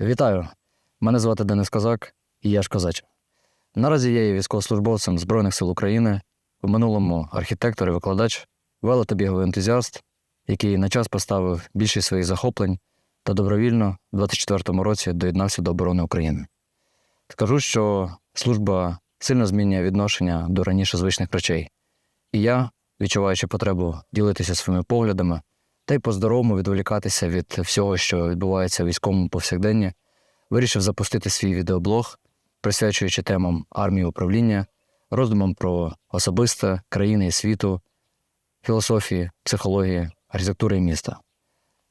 Вітаю! Мене звати Денис Козак, і я ж козач. Наразі я є військовослужбовцем Збройних сил України, в минулому архітектор і викладач, вело та біговий ентузіаст, який на час поставив більшість своїх захоплень та добровільно в 24-му році доєднався до оборони України. Скажу, що служба сильно змінює відношення до раніше звичних речей. І я, відчуваючи потребу ділитися своїми поглядами та й по-здоровому відволікатися від всього, що відбувається в військовому повсякденні, вирішив запустити свій відеоблог, присвячуючи темам армії управління, роздумам про особисте, країни і світу, філософії, психології, архітектури і міста.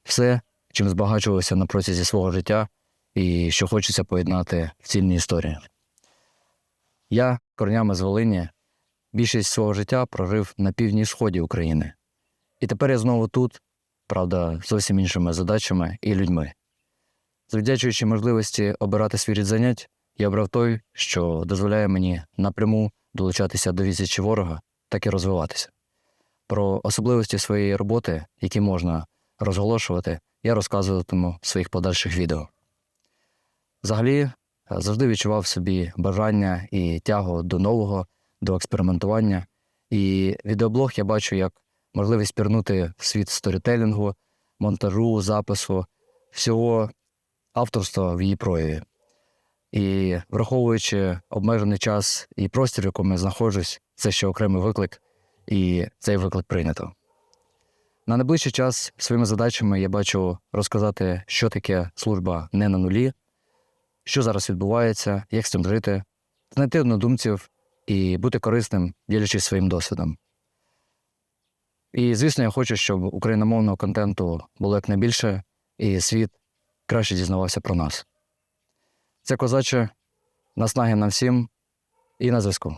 Все, чим збагачувався на протязі свого життя і що хочеться поєднати в цільній історії. Я корнями з Волині більшість свого життя прожив на півдні сході України. І тепер я знову тут, правда, зовсім іншими задачами і людьми. Завдячуючи можливості обирати свій рід занять, я обрав той, що дозволяє мені напряму долучатися до відсічі ворога, так і розвиватися. Про особливості своєї роботи, які можна розголошувати, я розказуватиму в своїх подальших відео. Взагалі, е, завжди відчував собі бажання і тягу до нового, до експериментування. І відеоблог я бачу як можливість пірнути в світ сторітелінгу, монтажу, запису, всього авторства в її прояві. І враховуючи обмежений час і простір, в якому я знаходжусь, це ще окремий виклик, і цей виклик прийнято. На найближчий час своїми задачами я бачу розказати, що таке служба не на нулі, що зараз відбувається, як з цим жити, знайти однодумців і бути корисним, ділячись своїм досвідом. І, звісно, я хочу, щоб україномовного контенту було якнайбільше, і світ краще дізнавався про нас. Це козаче, наснаги нам всім і на зв'язку.